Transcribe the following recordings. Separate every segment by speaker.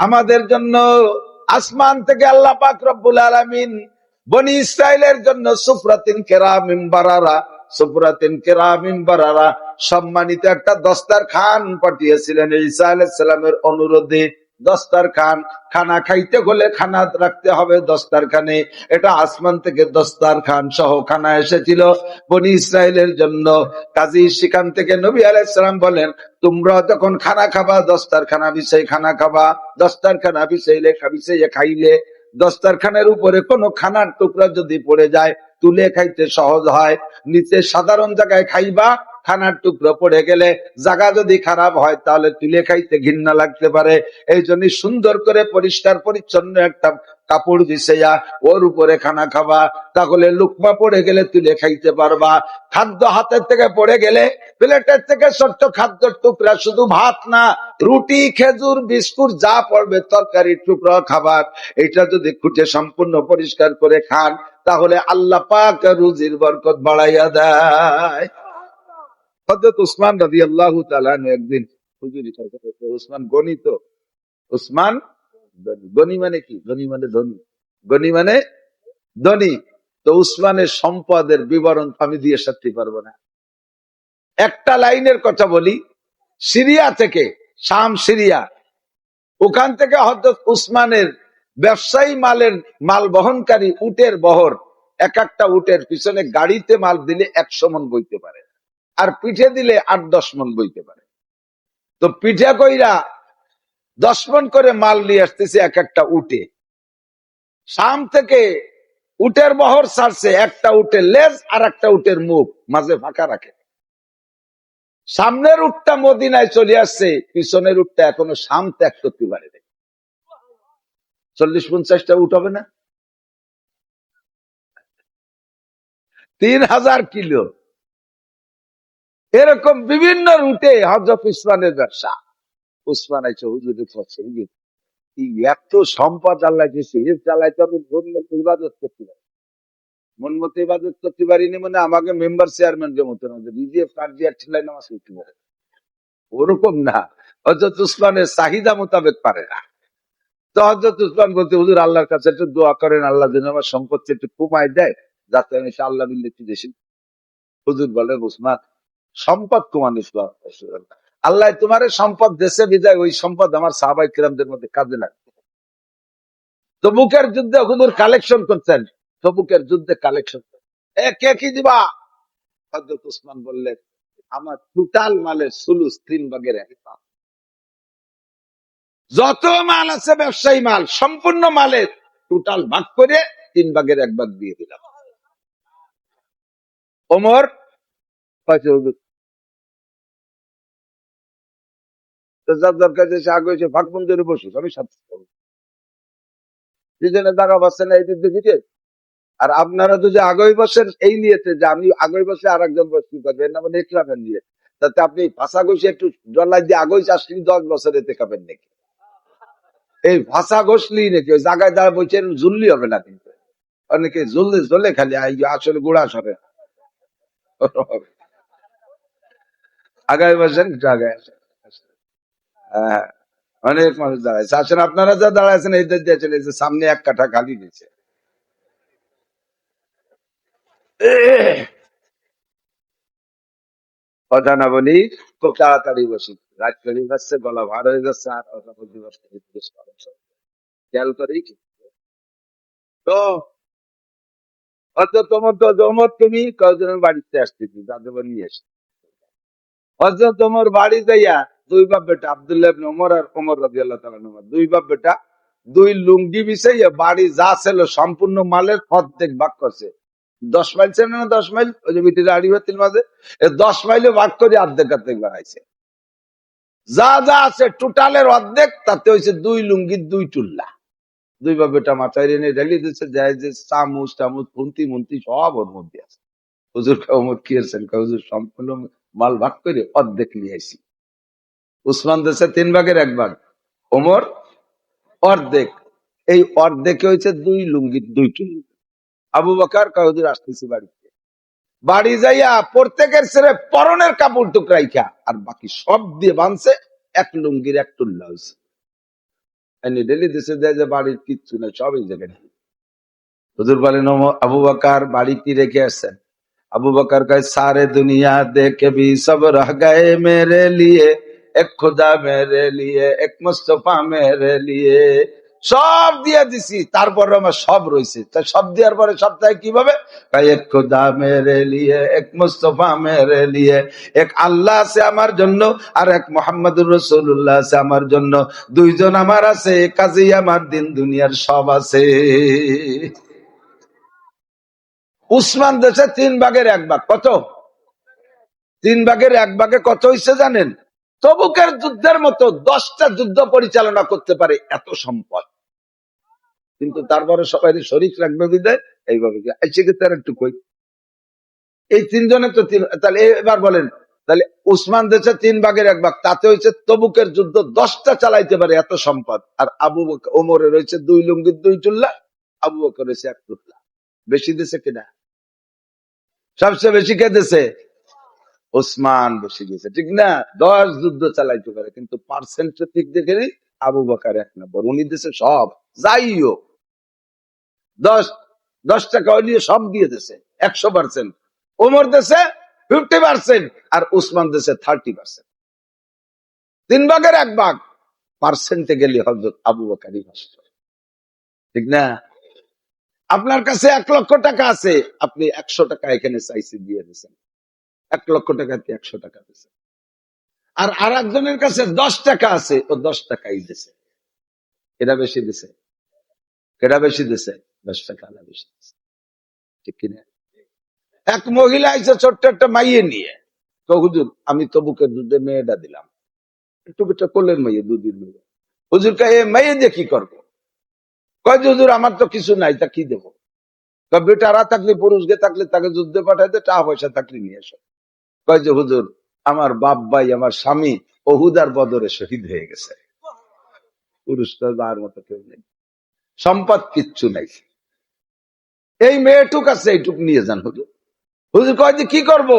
Speaker 1: আমাদের জন্য আসমান থেকে আল্লাহ পাক রব্বুল আলমিন বনি ইসরায়েলের জন্য সুফরাতিন কেরামিন বারারা সুফরাতিন কেরামিম বারারা সম্মানিত একটা দস্তার খান পাঠিয়েছিলেন ইসা আলাইসালামের অনুরোধে। দস্তার খান খানা খাইতে হলে খানা রাখতে হবে দস্তার খানে এটা আসমান থেকে দস্তার খান সহ খানা এসেছিল বনি ইসরায়েলের জন্য। কাজী সেখান থেকে নবী আলাইসালাম বলেন, তোমরা যখন খানা খাবা দস্তার খানা বিষয় খানা খাবা দস্তার খানা বিষয়লে বিষয়ে খাইলে দস্তারখানের উপরে কোনো খানার টুকরা যদি পড়ে যায়, তুলে খাইতে সহজ হয়। নিচে সাধারণ জায়গায় খাইবা খানার টুকরো পড়ে গেলে জায়গা যদি খারাপ হয়, তাহলে তুলে খাইতে ঘৃণা লাগতে পারে। এই জন্য সুন্দর করে পরিষ্কার পরিচ্ছন্ন একটা কাপড় বিছাইয়া ওর উপরে খানা খাবা, তাহলে লুকমা পড়ে গেলে তুলে খাইতে পারবা। খাদ্য হাতের থেকে পড়ে গেলে প্লেটের থেকে ছোট্ট খাদ্যের টুকরা শুধু ভাত না, রুটি, খেজুর, বিস্কুট, যা পড়বে তরকারি টুকরা খাবার। এটা যদি খুঁটে সম্পূর্ণ পরিষ্কার করে খান, তাহলে আল্লাহ পাক রুজির বরকত বাড়াইয়া দেয়। হজরত উসমান রাজি আল্লাহ একদিন, হুজুরি উসমান গণি তো। উসমান। গণি মানে কি? গণি মানে ধনী। গণি মানে ধনী। তো উসমানের সম্পদের বিবরণ আমি দিয়ে সাথে পারব না। একটা লাইনের কথা বলি, সিরিয়া থেকে, শাম সিরিয়া, ওখান থেকে হজরত উসমানের ব্যবসায়ী মালের মাল বহনকারী উটের বহর, এক একটা উটের পিছনে গাড়িতে মাল দিলে একশো মন বইতে পারে। আর পিঠে দিলে আট, দশ মন বইতে পারে। তো পিঠে কইরা দশ মন করে মাল নিয়ে আসতেছে এক একটা উটে। শাম থেকে উটের বহর ছাড়ছে একটা উটের লেজ আর একটা উটের মুখ, মাঝে ফাঁকা রাখে। সামনের উটটা মদিনায় চলে আসছে, পিছনের উটটা এখনও শাম ত্যাগ করতে পারে। চল্লিশ পঞ্চাশটা উঠ হবে না? তিন হাজার কিলো। এরকম বিভিন্ন রুটে হজরত উসমানের ব্যবসা। উসমান আছে হুজুরের এই এত সম্পদ আল্লাহ দিয়েছে এর চালাইতে আমি মন ইবাদত করতে পারি। মন মতো ইবাদত করতে পারিনি মানে আমাকে মেম্বার চেয়ারম্যান কে মতো বিজিএফ কার্ডিয়ার ঠেলাই নামাজ করতে পারে। ওরকম না। হজরত উসমানের চাহিদা মোতাবেক পারে না। তো হজরত উসমান বলতে, হুজুর, আল্লাহর কাছে একটু দোয়া করেন, আল্লাহ যেন আমার সম্পত্তি একটু কমায় দেয়, যাতে আমি সে আল্লাহ একটু দেশি হুজুর বলে উসমান সম্পদ কমানো আল্লাহ তোমার সম্পদ দেশে বিদায়, ওই সম্পদ আমার সাহাবাই কিরামদের মধ্যে কাজে লাগবে তবুকের যুদ্ধে হুজুর কালেকশন করতেন তবুকের যুদ্ধে কালেকশন এ কে কি দিবা? হজরত উসমান বললেন, আমার টোটাল মালের সুলুস তিন ভাগের যত মাল আছে ব্যবসায়ী মাল, সম্পূর্ণ মালের টোটাল ভাগ করে তিন ভাগের এক ভাগ দিয়ে দিলাম। ওমর তো যার দরকার যে সে আগে হয়েছে, ভাগ মন্দিরে বসুক আমি সাথে করব দুজনে দাঁড়া বসছে না, এই দিক। আর আপনারা তো যে আগেই বসেন, এই নিয়েছে যে আমি আগেই বসে আর একজন বসতে পারবেন না মানে ইকলামের নিয়ে। তাতে আপনি ভাষা ঘষে একটু জল্লাই দিয়ে আগেই চাষলি দশ বছর এতে খাবেন নাকি? এই ভাষা ঘষলি নাকি, ওই জায়গায় দাঁড়া বলছেন জুললি হবে না কিন্তু। অনেকে জুললে জলে খালি আসলে গুড়া সরে। আগায় বসেন একটু হ্যাঁ অনেক মানুষ দাঁড়াইছে আসেন আপনারা যা দাঁড়াইছেন এই দিক দিয়ে চলে এসে সামনে এক কাঠা খালি দিয়েছে কথা না বলি খুব তাড়াতাড়ি রাত যাচ্ছে গলা ভার হয়ে যাচ্ছে, আর কথা বলতে সব। খেয়াল তো অত তোমার তো তুমি কয়েকজনের বাড়িতে আসতেছি দাদু নিয়ে এসে। অত তোমার বাড়ি যাইয়া দুই বাপ বেটা আবদুল্লাহ ইবনে ওমর আর ওমর রাদিয়াল্লাহু তাআলা দুই বাপ বেটা, দুই লুঙ্গি বিছাইয়া বাড়ি যা ছিল সম্পূর্ণ মালের অর্ধেক ভাগ করছে। দশ মাইল ছিল না দশ মাইল? ওই যে ভিতরে আড়ি বাতিল মাঝে। দশ মাইলে ভাগ করে অর্ধেক অর্ধেক বানাইছে যা যা আছে টোটালের অর্ধেক, তাতে হয়েছে দুই লুঙ্গি দুই টুল্লা দুই বাপ বেটা মাথায় এনে ঢেলে দিচ্ছে যায় যে চামচ টামুচ ফুন্তি মুন্তি সব ওর মধ্যে আছে। হুজুর কি আছেন? হুজুর সম্পূর্ণ মাল ভাগ করে অর্ধেক নিয়ে আসি উসমান দেশে তিন ভাগের এক ভাগ, ওমর অর্ধেক। এই অর্ধেকে হয়েছে দুই লুঙ্গি দুই টুঙ্গি আবু বাকার কাহুদুর আসতেছি বাড়িতে। বাড়ি যাইয়া প্রত্যেকের ছেড়ে পরনের কাপড় টুকরাইখা আর বাকি সব দিয়ে বাঁধছে এক লুঙ্গির এক টুল্লা হয়েছে ডেলি দেশে দেয় যে বাড়ির কিচ্ছু নেই সব জায়গায় হুজুর বলেন আবু বাকার বাড়ি কি রেখে আসছেন? আবু বকর কে সারে দুনিয়া দেখে भी सब रह गए मेरे लिए एक खुदा मेरे लिए एक मुस्तफा मेरे সব দিয়ে দিছি তারপর আমার সব রয়েছে তাই সব দেওয়ার পরে সপ্তাহে কীভাবে? এক খোদা মেরে লিয়ে, এক মুস্তফা মেরে লিয়ে, এক আল্লাহ আছে আমার জন্য, আর এক মোহাম্মদ রসুল্লাহ আছে আমার জন্য। দুইজন আমার আছে কাজেই আমার দিন দুনিয়ার সব আছে। উসমান দেশে তিন ভাগের এক ভাগ, কত? তিন ভাগের এক ভাগে কত হইছে জানেন? তবুকের যুদ্ধের মতো দশটা যুদ্ধ পরিচালনা করতে পারে এত সম্পদ। কিন্তু তারপরে সবাই শরীর রাখবে বিদায়, এইভাবে তার একটু কই। এই তিনজনে তো তিন, তাহলে এবার বলেন, তাহলে উসমান দেশে তিন ভাগের এক ভাগ, তাতে হয়েছে তবুকের যুদ্ধ দশটা চালাইতে পারে এত সম্পদ। আর আবু ওমরে রয়েছে দুই লুঙ্গির দুই চুল্লা, আবু বকর রয়েছে এক টুল্লা বেশি দেশে কিনা? সবচেয়ে বেশি কে দেশে ওসমান বসে গেছে ঠিক না? দশ যুদ্ধ চালাইতে পারে, কিন্তু পার্সেন্টের দিক দেখে আবু বাকার এক নম্বর। উনি দেশে সব। যাই হোক, দশ দশ টাকা নিয়ে সব দিয়ে দেশে একশো পার্সেন্ট ওমর দেশে ফিফটি পার্সেন্ট আর উসমান দেশে থার্টি পার্সেন্ট তিন ভাগের এক ভাগ। পার্সেন্টে গেলে হজরত আবু বাকারই নষ্ট। ঠিক না? আপনার কাছে এক লক্ষ টাকা আছে। আপনি একশো টাকা এখানে চাইছে দিয়ে দিয়েছেন। এক লক্ষ টাকাতে একশো টাকা দিয়েছে আর আর একজনের কাছে দশ টাকা আছে, ও দশ টাকাই দিছে এটা বেশি দিছে এটা বেশি দিছে দশ টাকা আলা বেশি দিছে ঠিক কিনা? এক মহিলা আইসে ছোট্ট একটা মাইয়ে নিয়ে। তো হুজুর, আমি তবুকে দুধে মেয়েটা দিলাম। একটু বেটা কোলের মেয়ে দুদিন মেয়ে। হুজুর কে মেয়ে দিয়ে কি করব? কয় হুজুর, আমার তো কিছু নাই, তা কি দেবো? বেটারা থাকলে পুরুষকে থাকলে, তাকে যুদ্ধে পাঠাইতে টাকা পয়সা থাকলে নিয়ে এসো। কয় যে, হুজুর, আমার বাপ ভাই, আমার স্বামী অহুদার বদরে শহীদ হয়ে গেছে। সম্পদ কিচ্ছু নাই। এই মেয়েটুক আছে, এইটুক নিয়ে যান, হুজুর। হুজুর কয় যে, কি করব?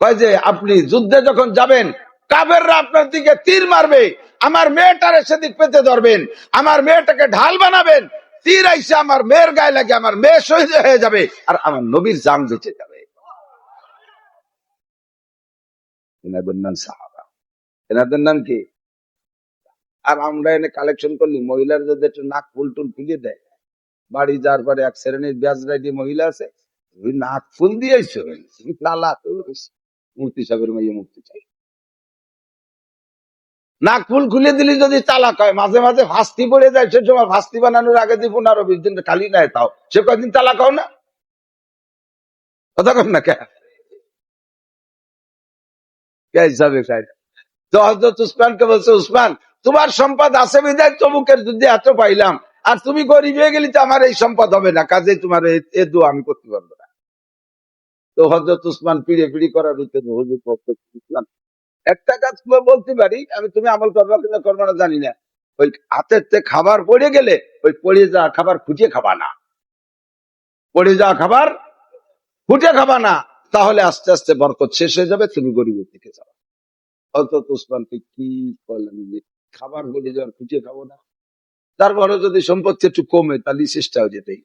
Speaker 1: কয় যে, আপনি যুদ্ধে যখন যাবেন কাবেররা আপনার দিকে তীর মারবে আমার মেয়েটারে সেদিক পেতে ধরবেন, আমার মেয়েটাকে ঢাল বানাবেন, তীর আইসে আমার মেয়ের গায়ে লাগে, আমার মেয়ে শহীদ হয়ে যাবে, আর আমার নবীর জান বেঁচে যাবে। নাম কি? আর আমরা কালেকশন করলি, মহিলার যদি নাক ফুল টুল দেয়, বাড়ি যাওয়ার পরে এক শ্রেণির মহিলা আছে নাক ফুল মূর্তি সাহেবের মেয়ে মুক্তি চাই। নাক ফুল খুলে দিলি যদি চালাক হয়, মাঝে মাঝে ফাস্তি পড়ে যায়, সে সময় ফাস্তি বানানোর আগে দিয়ে পনেরো বিশ দিন খালি নেয় তাও। সে কয়দিন তালাক হও না? কথা না হিসাবে তো হজরত বলছে, উসমান, তোমার সম্পদ আছে বিদায় তবুকের যুদ্ধে এত পাইলাম। আর তুমি গরিব হয়ে গেলি তো আমার এই সম্পদ হবে না। কাজে তোমার এ- দু আমি করতে পারব না। তো হজরত উসমান পিড়ে পিড়ি করার পক্ষ উসমান একটা কাজ বলতে পারি, আমি তুমি আমল করবা কিনা করবা না জানি না। ওই হাতের খাবার পড়ে গেলে ওই পড়ে যাওয়া খাবার খুঁজে খাবা না। পড়ে যাওয়া খাবার খুঁজে খাবা না, তাহলে আস্তে আস্তে বরকত শেষ হয়ে যাবে, তুমি গরিবের দিকে হজরত উসমানকে কি করলেন যে খাবার যাওয়ার খুঁজে খাব না। তারপরে যদি সম্পত্তি একটু কমে, তাহলে চেষ্টা হয়ে যেতেই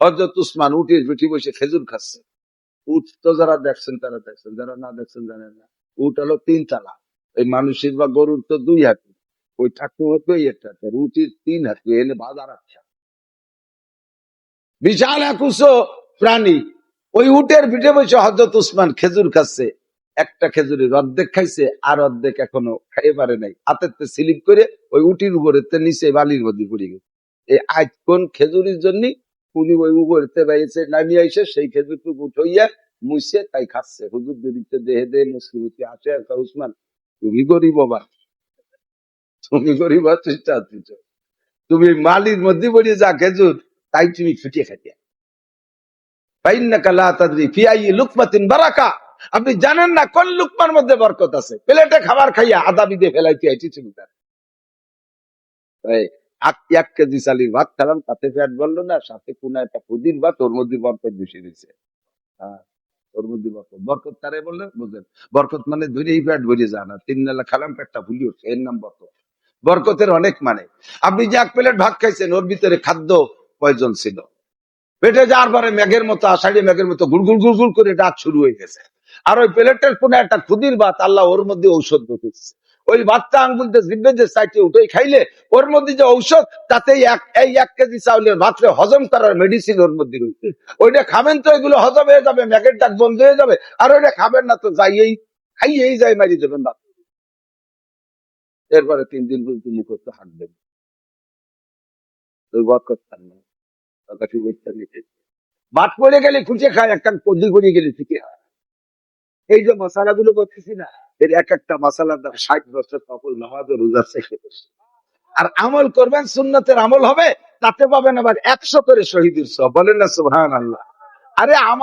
Speaker 1: হজরত উসমান উঠে পিঠি বসে খেজুর খাচ্ছে। উঠ তো যারা দেখছেন, তারা দেখছেন, যারা না দেখছেন জানেন না। উঠ হলো তিন তালা। ওই মানুষের বা গরুর তো দুই হাতি। ওই ঠাকুর হতো একটা রুটির তিন হাতি, এনে বাধা রাখছে বিশাল একুশো প্রাণী। ওই উটের পিঠে বসে হজরত উসমান খেজুর খাচ্ছে। একটা খেজুরের অর্ধেক খাইছে, আর অর্ধেক এখনও খাইয়ে পারে নাই। হাতের তে স্লিপ করে ওই উটির উপরে তে নিচে বালির মধ্যে পড়ে গেছে। এই আজ কোন খেজুরির জন্য উনি ওই উপরেতে বাইছে নামিয়ে আইসে, সেই খেজুরটুকু উঠাইয়া মুছে তাই খাচ্ছে। হুজুর দিদিতে দেহে দেহে মুসলিমতি আসে একটা উসমান, তুমি গরিব বাবা তুমি গরিব তুমি মালির মধ্যে পড়িয়ে যা খেজুর, তাই তুমি ছুটিয়ে খাইতে। আপনি জানেন না কোন লুকমার মধ্যে বরকত আছে? প্লেটে খাবার খাইয়া আদা বিদে ফেলাইতে আইছি চিন্তা এক কেজি চালির ভাত খেলাম, তাতে ফ্যাট বলল না, সাথে কোন একটা পুদির ভাত, ওর মধ্যে বরকত বেশি দিছে। হ্যাঁ ওর মধ্যে বরকত। বরকত তারে বললে বুঝলেন? বরকত মানে ধরেই প্যাট ভরে যায় না। তিন নালা খালাম, পেটটা ভুলি উঠছে। এর নাম বরকত। বরকতের অনেক মানে। আপনি যে এক প্লেট ভাত খাইছেন, ওর ভিতরে খাদ্য প্রয়োজন ছিল। পেটে যাওয়ার পরে মেঘের মতো, আষাঢ়ি মেঘের মতো গুড়গুড় গুড়গুড় করে ডাক শুরু হয়ে গেছে। আর ওই প্লেটের কোনো একটা ক্ষুদির ভাত আল্লাহ ওর মধ্যে ঔষধ ঢুকেছে ওই বাচ্চা আঙ্গুলতে জিব্বে সাইটে উঠে খাইলে ওর মধ্যে যে ঔষধ, তাতে এক, এই এক কেজি চাউলের মাত্র হজম করার মেডিসিন ওর মধ্যে রয়েছে। ওইটা খাবেন তো, এগুলো হজম হয়ে যাবে, ম্যাগের ডাক বন্ধ হয়ে যাবে, আর ওইটা খাবেন না তো যাইয়েই, খাইয়েই যাই মারি দেবেন ভাত এরপরে তিন দিন পর্যন্ত মুখস্থ হাঁটবেন। ওই বদ করতেন না। বাদ পড়ে গেলে খুঁজে খায়, একটা কদ্দি করে গেলে ঠিকই হয়। এই যে মশালা গুলো করতেছি না, এর এক একটা মশালার দাম ষাট বছর সকল নামাজ ও রোজার বসে। আর আমল করবেন, সুন্নতের আমল হবে, তাতে পাবেন আবার একশো করে শহীদের সব বলেন না সুহান আল্লাহ আরে আমার